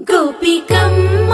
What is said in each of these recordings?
గోపికమ్మ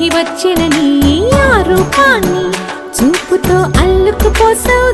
తిరిగి వచ్చిన నీ ఆ రూపాన్ని చూపుతో అల్లుకుపోసావు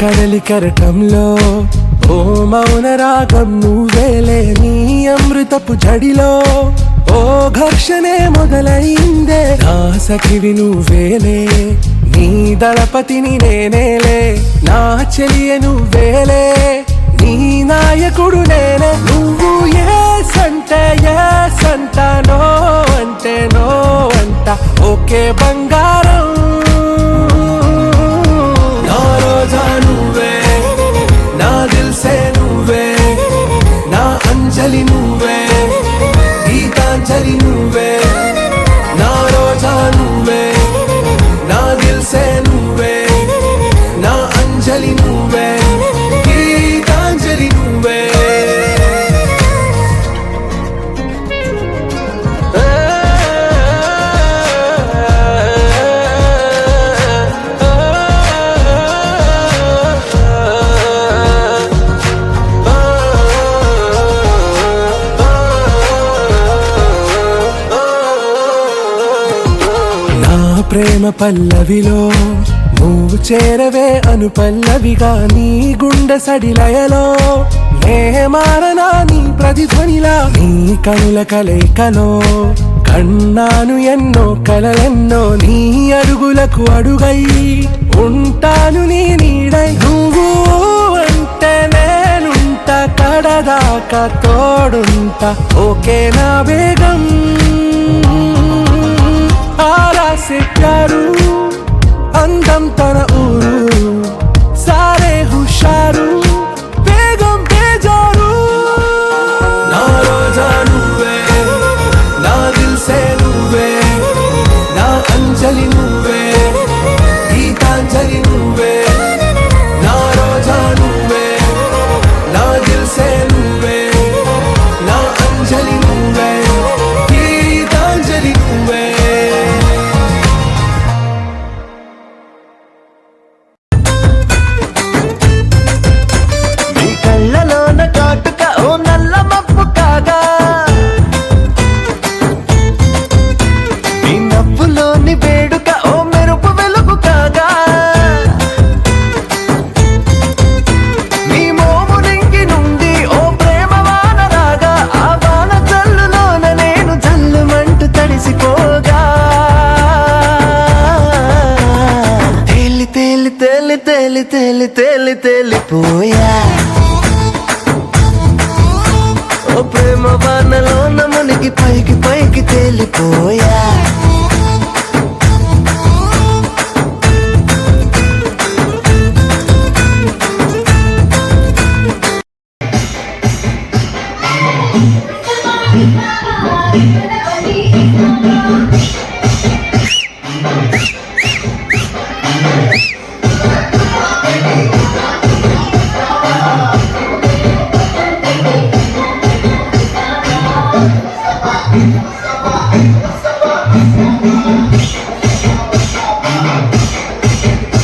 కడలి కెరటంలో ఓ మౌన రాగం నువ్వేలే నీ అమృతపు జడిలో. ఓ ఘర్షణే మొదలైందే నా సఖివి నువ్వేలే నీ దళపతిని నేనేలే నా చెలియ నువ్వేలే నీ నాయకుడు నేనే. నువ్వు ఏ సంటే ఏ సంట నో అంటే నో అంట ఓకే బంగారం. ప్రేమ పల్లవిలో నువ్వు చేరవే అను పల్లవిగా నీ గుండె సడిలయలో. నే మారనా నీ ప్రతిధ్వనిలా నీ కనుల కలయికలో. కన్నాను ఎన్నో కలలెన్నో నీ అడుగులకు అడుగై ఉంటాను నీ నీడై. నువ్వు అంటే నేనుంట కడదాకా తోడుంట. ఓకే నా వేగం से प्यारू अंधम तरह champion.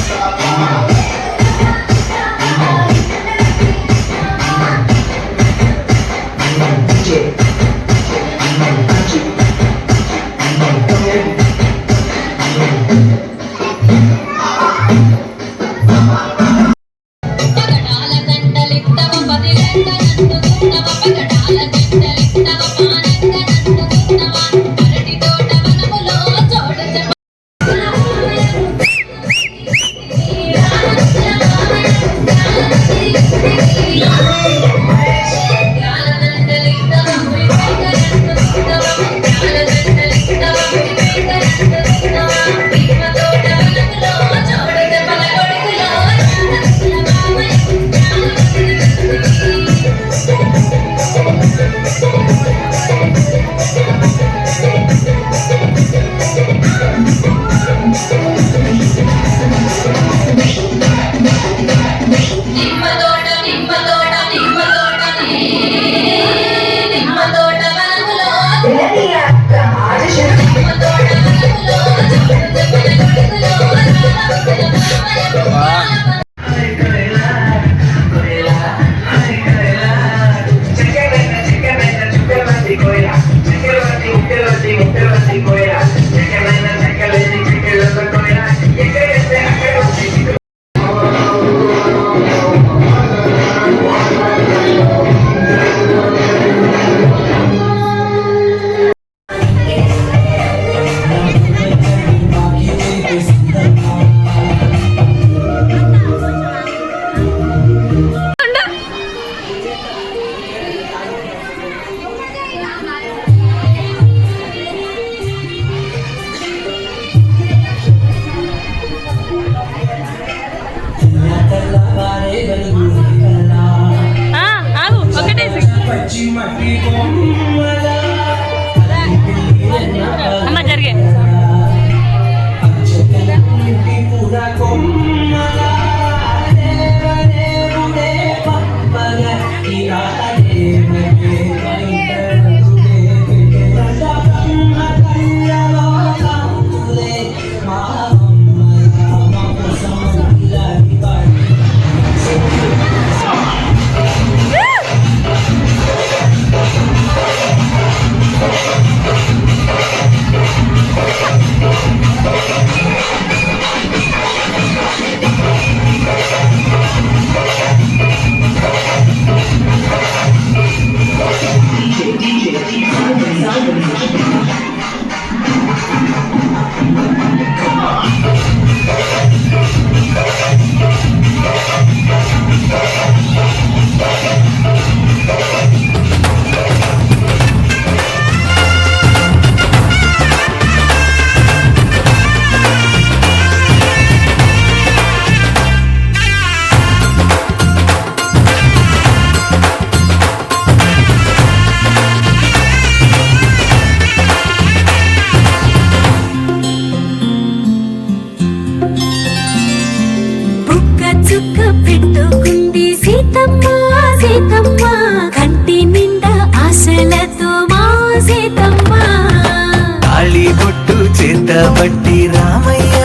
బట్టి రామయ్య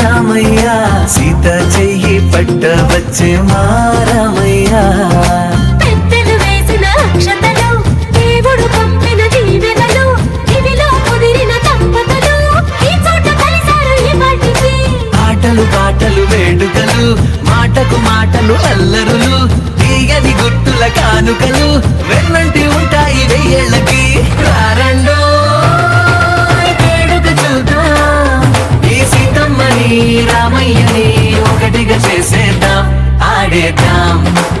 రామయ్య. సీత చెయ్యి పట్ట వచ్చే మా రామయ్య. పెద్దలు వేసిన అక్షతలు దేవుడు పంపిన దీవెనలు ఇవిలో కుదిరిన దంపతులు ఈ చోట కలిసారు ఈ పాటికి ఆటలు పాటలు వేడుకలు మాటకు మాటలు అల్లరులు తీయని గుట్టుల కానుకలు వెన్నంటి dumb.